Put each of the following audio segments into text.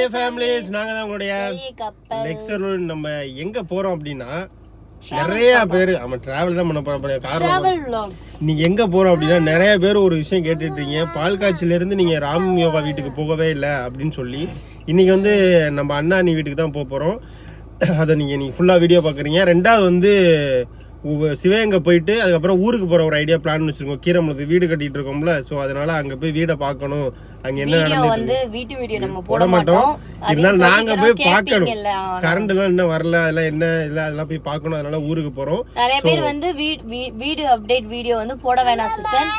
Delay families நாங்க தான் உங்களுடைய லெக்சர் நம்ம எங்க போறோம் அப்படின்னா நிறைய பேர் ஆமா டிராவல் தான் பண்ண போறோம் காரணம் நீங்க எங்க போறோம் அப்படின்னா நிறைய பேர் ஒரு விஷயம் கேட்டுட்டு இருக்கீங்க பால் காய்ச்சில இருந்து நீங்க ராம் யோகா வீட்டுக்கு போகவே இல்லை அப்படின்னு சொல்லி இன்னைக்கு வந்து நம்ம அண்ணா நீ வீட்டுக்கு தான் போக போறோம். அதை நீங்க நீங்க ஃபுல்லா வீடியோ பாக்குறீங்க ரெண்டாவது வந்து சிவகங்கை போயிட்டு அதுக்கப்புறம் ஊருக்கு போற ஒரு ஐடியா பிளான் வச்சிருக்கோம். கீரமலத்துக்கு வீடு கட்டிட்டு இருக்கோம்ல ஸோ அதனால அங்க போய் வீடை பார்க்கணும். அங்க என்ன வந்து வீட்டு வீடியோ நம்ம போட மாட்டோம். இருந்தாலும் நாங்க போய் பார்க்கணும். கரண்ட் எல்லாம் இன்னும் வரல அதெல்லாம் என்ன இல்லை அதெல்லாம் போய் பார்க்கணும். அதனால ஊருக்கு போறோம். நிறைய பேர் வந்து வீ- வீ- வீடியோ அப்டேட் வீடியோ வந்து போட வேணாம் சிஸ்டர்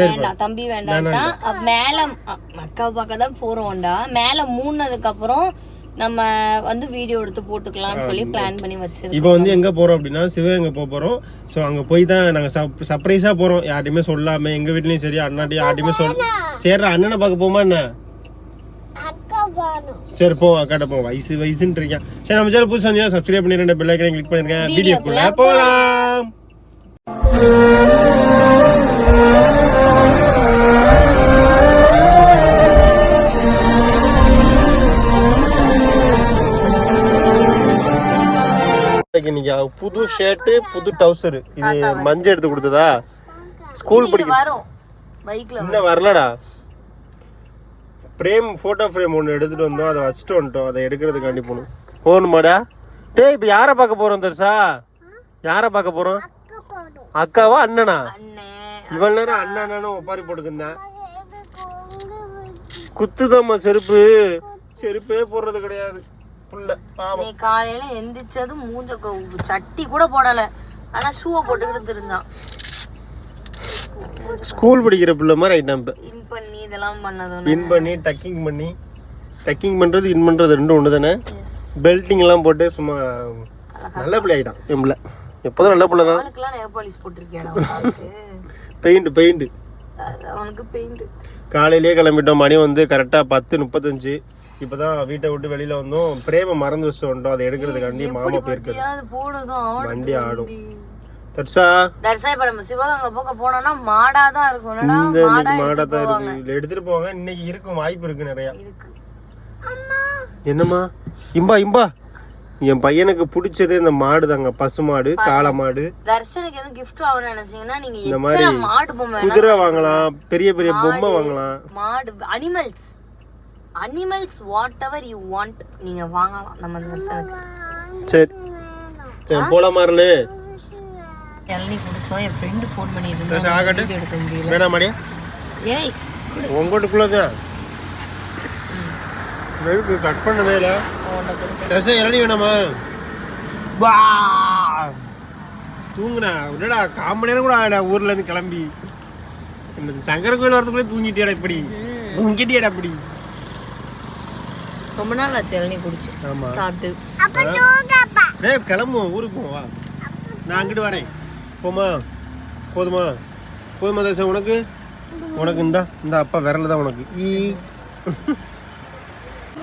வேண்டாம் தம்பி வேண்டாம்னா அப்ப மேல அ, அக்காவை பார்க்க தான் போறோம்டா. மேல மூணதுக்கு அப்புறம் நம்ம வந்து வீடியோ எடுத்து போட்டுக்கலாம்னு சொல்லி பிளான் பண்ணி வச்சிருக்கோம். இப்போ வந்து எங்க போறோம் அப்படின்னா சிவகங்கை போக போறோம். ஸோ அங்க போய் தான் நாங்க சர்ப்ரைஸா போறோம். யார்ட்டையுமே சொல்லாம எங்க வீட்லயும் சரி அண்ணாட்டையும் யார்ட்டையுமே சொல் சரி அண்ணனை பார்க்க போமா என்ன? சரி போ அக்காட்ட போ. வயசு வயசுன்றீங்க சரி நம்ம சேனல் புதுசா வந்தீங்கன்னா சப்ஸ்கிரைப் பண்ணி ரெண்டு பெல் ஐக்கனை கிளிக் பண்ணிருக்கேன் வீடியோக்குள்ள போலாம் இன்னைக்கு புது ஷர்ட் புது டவுசர் இது மஞ்சள் எடுத்து கொடுத்ததா? ஸ்கூல் பைக்ல இன்னும் வரலடா. பிரேம் போட்டோ ஃப்ரேம் ஒன்று எடுத்துட்டு வந்தோம். அதை வச்சுட்டு வந்துட்டோம். அதை எடுக்கிறதுக்காண்டி போகணும் போகணுமாடா? டேய் இப்போ யாரை பார்க்க போறோம் தர்சா யாரை பார்க்க போறோம்? அக்காவா அண்ணனா? அண்ணன் இவ்வளவு நேரம் அண்ணா அண்ணனும் ஒப்பாரி போட்டுக்கிருந்தேன் குத்துதாம்மா செருப்பு. செருப்பே போடுறது கிடையாது. புள்ள நீ காலையில எந்திரிச்சதும் மூஞ்ச கொ- சட்டி கூட போடல. ஆனா ஷூவை போட்டுக்கிட்டு தெரிஞ்சான் ஸ்கூல் படிக்கிற பிள்ளை மாதிரி ஆயிட்டான் இப்போ. இன் பண்ணி இதெல்லாம் பண்ணதும் இன் பண்ணி டக்கிங் பண்ணி. டக்கிங் பண்றது இன் பண்றது ரெண்டும் ஒன்று தானே பெல்ட்டிங் எல்லாம் போட்டு சும்மா நல்ல பிள்ளை ஆகிட்டான் என் பிள்ளை. எப்போதும் நல்ல பிள்ளை தான். போட்டிருக்கியாடா அவனுக்கு? பெயிண்ட் பெயிண்ட் அவனுக்கு பெயிண்ட் காலையிலேயே கிளம்பிட்டோம். மணி வந்து கரெக்டாக பத்து முப்பத்தஞ்சு. இப்போ தான் வீட்டை விட்டு வெளியில் வந்தோம். பிரேம மறந்து வச்சு வந்தோம் அதை எடுக்கிறதுக்காண்டி மாமா போயிருக்கு வண்டி ஆடும். தர்ஷா தர்சா இப்ப நம்ம சிவகங்கை போக்க போனோம்னா மாடா தான் இருக்கும். மாடா மாடா தான் இருக்கு. இல்லை எடுத்துட்டு போவாங்க. இன்னைக்கு இருக்கும். வாய்ப்பு இருக்கு நிறையா. என்னம்மா? இம்பா இம்பா. என் பையனுக்கு பிடிச்சது இந்த மாடு தாங்க. பசு மாடு காளை மாடு. தர்ஷனுக்கு எதுவும் gift ஆகணும்னு நினைச்சீங்கன்னா நீங்க இந்த மாதிரி மாடு பொம்மை குதிரை வாங்கலாம் பெரிய பெரிய பொம்மை வாங்கலாம். மாடு animals animals whatever you want நீங்க வாங்கலாம் நம்ம தர்ஷனுக்கு சரி. சரி போலாம் மாறலு இளநீ குடிச்சோம். என் ஃப்ரெண்டு ஃபோன் பண்ணிட்டு தர்ஷா, ஆகட்டு. இருந்தா எடுக்க முடியல. வேணாம் மாடியா ஏய் உங்கள்கிட்டக்குள்ளதான் கட் பண்ணவே இல்லை. தசை இறடி வேணாமா? வா! தூங்குனா என்னடா கால் மணி நேரம் கூட ஆடா ஊர்ல இருந்து கிளம்பி. இந்த சங்கர கோயில் வரதுக்குள்ளே தூங்கிட்டியாடா இப்படி? தூங்கிட்டியாடா இப்படி? ரொம்ப நாள் ஆச்சு இளநீ குடிச்சு. ஆமா. சாப்பிட்டு. டேய் கிளம்புவோம் ஊருக்கு போவா நான் அங்கிட்டு வரேன். போமா போதுமா? போதுமா தசை உனக்கு? உனக்கு இந்தா இந்த அப்பா விரல தான் உனக்கு. ஈ.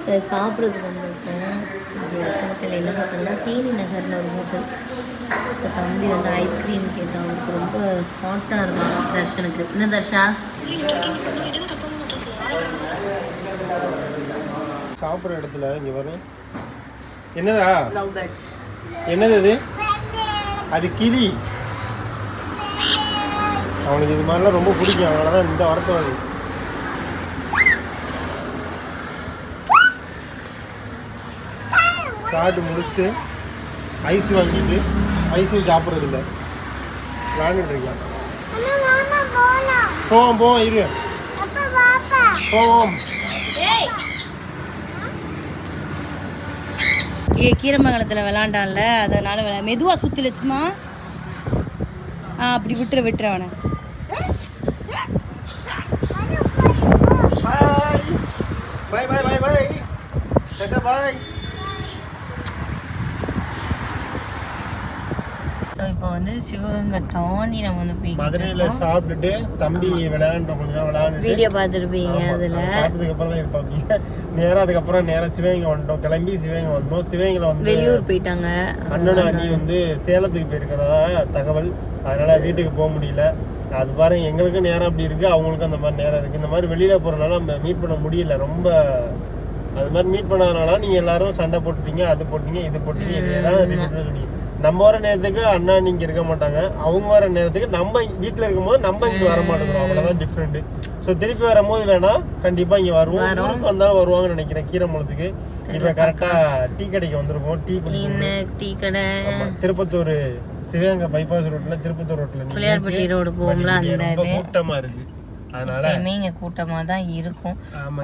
சரி சாப்பிட்றதுக்கு வந்திருக்கேன். இப்படி ஒரு ஹோட்டல் என்ன ஹோட்டல்னா தேனி நகரில் ஒரு ஹோட்டல் ஸோ தம்பி வந்து ஐஸ்கிரீம் கேட்டான். அவனுக்கு ரொம்ப ஹாட்டாக இருக்கும் தர்ஷனுக்கு. என்ன தர்ஷா? சாப்பிட்ற இடத்துல இங்கே வரும் என்னடா? என்னது அது அது கிளி. அவனுக்கு இது மாதிரிலாம் ரொம்ப பிடிக்கும். அதனால தான் இந்த வரத்தை வருது சாப்பிட்டு முடிச்சுட்டு ஐஸ் வாங்கிட்டு ஐஸும் சாப்பிட்றது இல்லை விளாண்டுட்டு இருக்கான் போவோம் போவோம் இரு. போவோம். ஏ கீரமங்கலத்தில் விளாண்டான்ல அதனால் விளா மெதுவாக சுற்றி லட்சுமா. ஆ அப்படி விட்டுற விட்டுற அவனை. பாய் பாய் பாய் பாய் பாய் ஸோ இப்போ வந்து சிவகங்கை தாண்டி நம்ம வந்து மதுரையில போய்கிட்டு சாப்பிட்டுட்டு தம்பி விளையாண்டோம் கொஞ்ச நேரம் விளையாண்டுட்டு வீடியோ பார்த்துருப்பீங்க அதில். பார்த்ததுக்கு அப்புறம் தான் இது பார்ப்பீங்க நேரா அதுக்கப்புறம் நேரா சிவகங்கை வந்துட்டோம். கிளம்பி சிவகங்கை வந்தோம். சிவகங்கையில் வந்து வெளியூர் போயிட்டாங்க. அண்ணன் அண்ணி வந்து சேலத்துக்கு போயிருக்கிறதா தகவல். அதனால வீட்டுக்கு போக முடியல. அது பாருங்க எங்களுக்கும் நேரம் அப்படி இருக்கு. அவங்களுக்கும் அந்த மாதிரி நேரம் இருக்கு. இந்த மாதிரி வெளியில போறதுனால நம்ம மீட் பண்ண முடியல. ரொம்ப அது மாதிரி மீட் பண்ணதுனால நீங்க எல்லாரும் சண்டை போட்டுட்டீங்க அது போட்டீங்க இது போட்டீங்க இதே பண்ணி சொன்னீங்க. நம்ம வர நேரத்துக்கு அண்ணா நீங்க இருக்க மாட்டாங்க. அவங்க வர நேரத்துக்கு நம்ம வீட்ல இருக்கும்போது நம்ம இங்க வர மாட்டேங்கிறோம். அவ்வளவுதான் டிஃப்ரெண்ட் ஸோ திருப்பி வரும்போது வேணா கண்டிப்பா இங்க வருவோம். ஊருக்கு வந்தாலும் வருவாங்கன்னு நினைக்கிறேன். கீரமலத்துக்கு இப்ப கரெக்டா டீ கடைக்கு வந்திருக்கோம். டீ டீ கடை. திருப்பத்தூர் சிவகங்கை பைபாஸ் ரோட்ல திருப்பத்தூர் ரோட்ல பிள்ளையார்பட்டி ரோடு போகும்ல இங்க அந்த ரொம்ப கூட்டமா இருக்கு. அதனால எப்பயுமே இங்க கூட்டமா தான் இருக்கும்.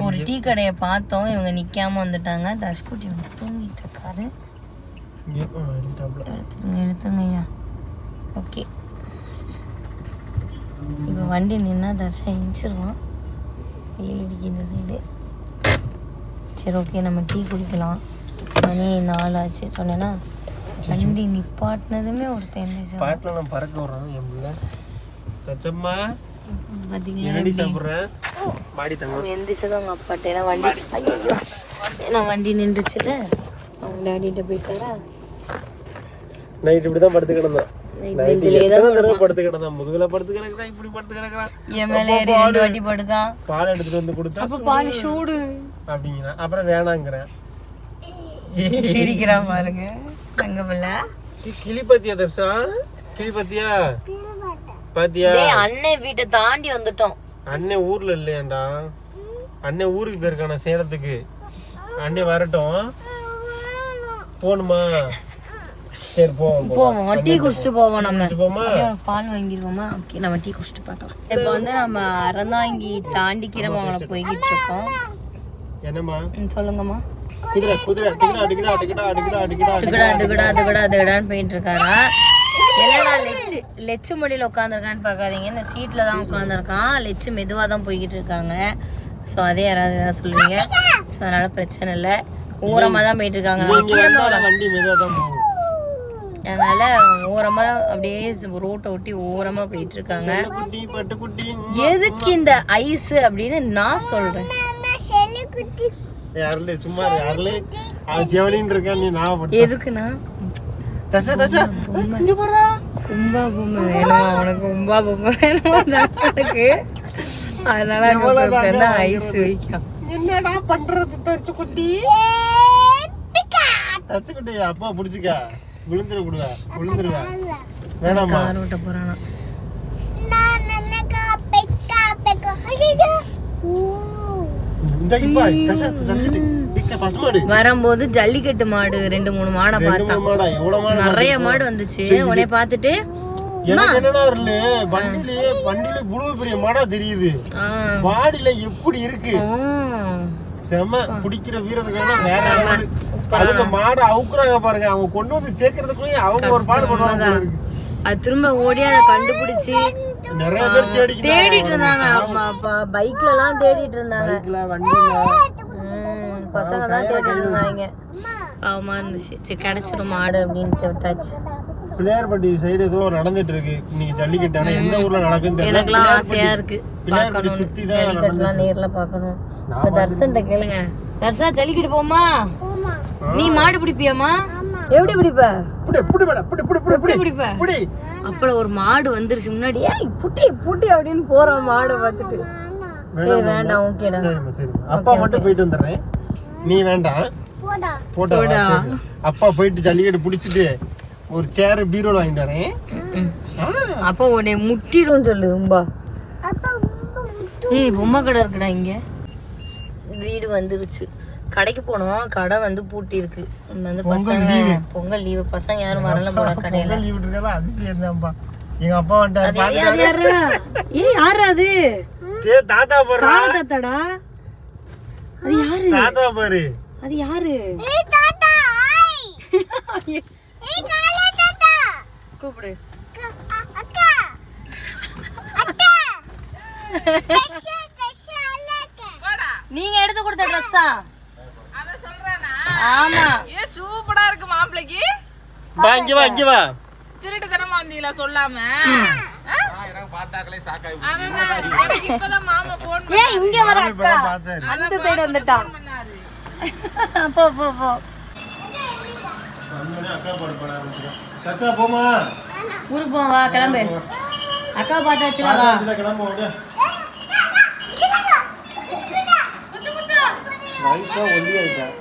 ஒரு டீ கடையை பார்த்தோம். இவங்க நிக்காம வந்துட்டாங்க. தஷ்குட்டி வந்து தூங்கிட்டு இருக்காரு. இங்க. எடுத்துங்க ஐயா ஓகே இப்போ வண்டி நின்னா தர்ஷா இன்ச்சிருவான் வெயில் அடிக்கு இந்த சைடு சரி ஓகே நம்ம டீ குடிக்கலாம் மணி நாலு ஆச்சு சொன்னேன்னா வண்டி நிப்பாட்டினதுமே ஒருத்தன் எந்திரிச்சான் பாட்டுல நான் பறக்க விடுறேன் என் பிள்ளை தச்சம்மா என்னடி சாப்பிடுறேன் மாடி தங்க அவன் எந்திரிச்சதும் அவங்க அப்பாட்ட ஏன்னா வண்டி ஐயோ ஏன்னா வண்டி நின்றுச்சுல அவங்க டாடிகிட்ட போயிட்டாரா நைட் இப்படிதான் படுத்து கிடந்தேன் படுத்து கிடந்தான் முதுகுல படுத்து கிடக்குறான் இப்படி படுத்து கிடக்குறான் என் மேலே ஏறி ரெண்டு வாட்டி படுக்கான் பால் எடுத்துட்டு வந்து கொடுத்தா அப்ப பால் சூடு. அப்படிங்கிறேன் அப்புறம் வேணாங்கிறேன் சிரிக்கிறான் பாருங்க. தங்க பிள்ளை. கிளி பாத்தியா தர்ஷா? கிளி பாத்தியா? பாத்தியா டேய் அண்ணன் வீட்டை தாண்டி வந்துட்டோம். அண்ணன் ஊர்ல இல்லையாண்டா? அண்ணன் ஊருக்கு போயிருக்கான சேலத்துக்கு? அண்ணன் வரட்டும். போகணுமா சரி போவோம் போவோம். டீ குடிச்சிட்டு போவோம். நம்ம? பால் வாங்கிடுவோமா? ஓகே நம்ம டீ குடிச்சிட்டு பார்க்கலாம் இப்போ வந்து நம்ம அறந்தாங்கி தாண்டி கீரமாவளம் போய்கிட்டு இருக்கோம். என்னம்மா? ம், சொல்லுங்கம்மா. குதிரை குதிரை டிக்கடா டிக்கடா டிக்கடா டிக்கடா போயிட்டு இருக்காரா என்னடா லெச்சு லெச்சு மடியில் உட்காந்துருக்கான்னு பார்க்காதீங்க. இந்த சீட்டில் தான் உட்காந்துருக்கான். லெச்சு மெதுவாக தான் போய்கிட்டு இருக்காங்க ஸோ அதே யாராவது சொல்லுவீங்க. ஸோ அதனால பிரச்சனை இல்லை. ஓரமாக தான் போயிட்டு இருக்காங்க நம்ம இங்க வந்தாலும் வண்டி மெதுவா தான் போகும் அதனால ஓரமாக அப்படியே ரோட்டை ஒட்டி ஓரமாக போயிட்டு இருக்காங்க குட்டி பட்டு குட்டி எதுக்கு இந்த ஐஸ் அப்படின்னு நான் சொல்றேன். போறா. கும்பா பொம்மை வேணுமா? உனக்கு கும்பா பொம்மை வேணுமா? தாசனுக்கு அதனால உட்கார்ந்து ஐஸ் வைக்கும். என்னடா பண்றது தச்சு குட்டி? தச்சு குட்டி அப்பா புடிச்சுக்க. விழுந்துட விழுந்துருவா வேணாமா போறானா. பசுமாடு. வரும்போது ஜல்லிக்கட்டு மாடு ரெண்டு மூணு மாடை பார்த்தா நிறைய மாடு வந்துச்சு. உடனே பார்த்துட்டு வண்டியில பெரிய மாடா தெரியுது. ஆ, பாடியில எப்படி இருக்கு? செம பிடிக்கிற வீரருக்கான வேற அதுக்கு மாடு அவுக்குறாங்க பாருங்க. அவங்க கொண்டு வந்து சேர்க்கறதுக்குள்ளேயே அவங்க ஒரு பாடு பண்ணுவாங்க. அது திரும்ப ஓடி அதை கண்டுபிடிச்சு தேடிட்டு இருந்தாங்க. பைக்ல எல்லாம் தேடிட்டு இருந்தாங்க. பசங்க தான் தேடிட்டு இருந்தாங்க. பாவமா இருந்துச்சு. சரி கிடைச்சிரும் மாடு அப்படின்னு விட்டாச்சு. பிள்ளையார்பட்டி சைடு ஏதோ நடந்துட்டு இருக்கு. இன்னைக்கு ஜல்லிக்கட்டு. எந்த ஊர்ல நடக்குன்னு எனக்குலாம் ஆசையா இருக்கு. தான் ஜல்லிக்கட்டுலாம் நேர்ல பார்க்கணும். இப்ப தர்சன்ட்ட கேளுங்க. தர்சா ஜல்லிக்கட்டு போமா? நீ மாடு பிடிப்பியாமா எப்படி பிடிப்ப? அப்புறம் ஒரு மாடு வந்துருச்சு முன்னாடி. ஏய் புட்டி புட்டி அப்படின்னு போறோம் மாடை பார்த்துட்டு. சரி வேண்டாம் ஓகேடா அப்பா மட்டும் போயிட்டு வந்துடுறேன். நீ வேண்டாம் போட்டோ. அப்பா போயிட்டு ஜல்லிக்கட்டு பிடிச்சிட்டு ஒரு சேர் பீரோல வாங்கிட்டு வரேன். ஆ, அப்போ உன்னை முட்டிடும் சொல்லு ரொம்ப ஏய் பொம்மை கடை இருக்குடா இங்க. வீடு வந்துருச்சு. கடைக்கு போனோம். கடை வந்து பூட்டி இருக்கு வந்து பசங்க பொங்கல் லீவு. பசங்க யாரும் வரல போல கடையில. பொங்கல் லீவு இருக்கலாம் அதிசயம் தான்ப்பா. எங்க அப்பா வந்துட்டாரு. அது ஏய், அது யாரா ஏய் யாரா அது? ஏ தாத்தா பாரு கால தாத்தாடா? அது யாரு? தாத்தா பாரு. அது யாரு? கூப்பிடு. நீங்க எடுத்து கொடுத்த ட்ரெஸ்ஸா ஆமா. ஏ சூப்பரா இருக்கு மாப்பிளைக்கு. வா இங்க வா இங்க வா. திருட்டுத்தனமா வந்தீங்களா சொல்லாம? அதுதான், எனக்கு இப்பதான் மாமா போன் ஏய் இங்க வர அக்கா. அந்த சைடு வந்துட்டான். போ போ போ. ஊருக்கு கிளம்பு. அக்கா பார்த்தாச்சுல வா. இதுல கிளம்பு ஓடு. லைஃபா ஒல்லி ஆயிட்டேன்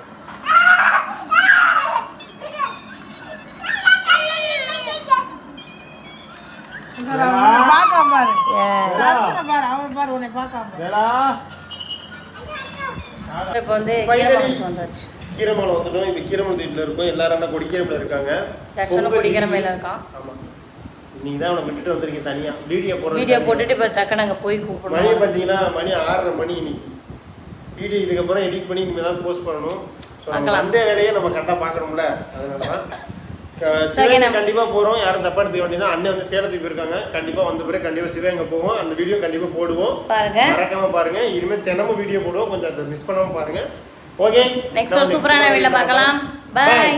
பாக்காம பாரு. வேலா, பாரு அவன் பாரு உன்னை பாக்காம வேலா. இப்போ வந்து வந்தாச்சு. கீரமலை வந்துட்டோம் இப்போ கீரமலை வீட்டில் இருக்கோம். எல்லாரும் அண்ணா கொடிக்கீரமில் இருக்காங்க. தர்ஷனும் leave. இருக்கான் ஆமா. நீங்க தான் அவனை விட்டுட்டு வந்திருக்கீங்க தனியா. வீடியோ போடுறது வீடியோ. போட்டுட்டு இப்போ டக்குனு அங்கே போய் மணி கூப்பிடணும் பார்த்தீங்கன்னா மணி ஆறரை மணி இன்னைக்கு. வீடியோ இதுக்கப்புறம் எடிட் பண்ணி இனிமேல் தான் போஸ்ட் பண்ணணும். ஸோ நம்ம பார்க்கலாம். வந்த வேலையை நம்ம கரெக்டாக பார்க்கணும்ல. அதனால தான் கண்டிப்பாக போகிறோம் யாரும் தப்பா எடுத்துக்க வேண்டியதான் அண்ணன் வந்து சேலத்துக்கு போயிருக்காங்க. கண்டிப்பாக வந்த பிறகு கண்டிப்பாக சிவகங்கை போவோம். அந்த வீடியோ கண்டிப்பாக போடுவோம். பாருங்க. மறக்காம பாருங்க. இனிமேல் தினமும் வீடியோ போடுவோம். கொஞ்சம் அதை மிஸ் பண்ணாம பாருங்க. ஓகே நெக்ஸ்ட் சூப்பரான வீடியோல பார்க்கலாம். பாய்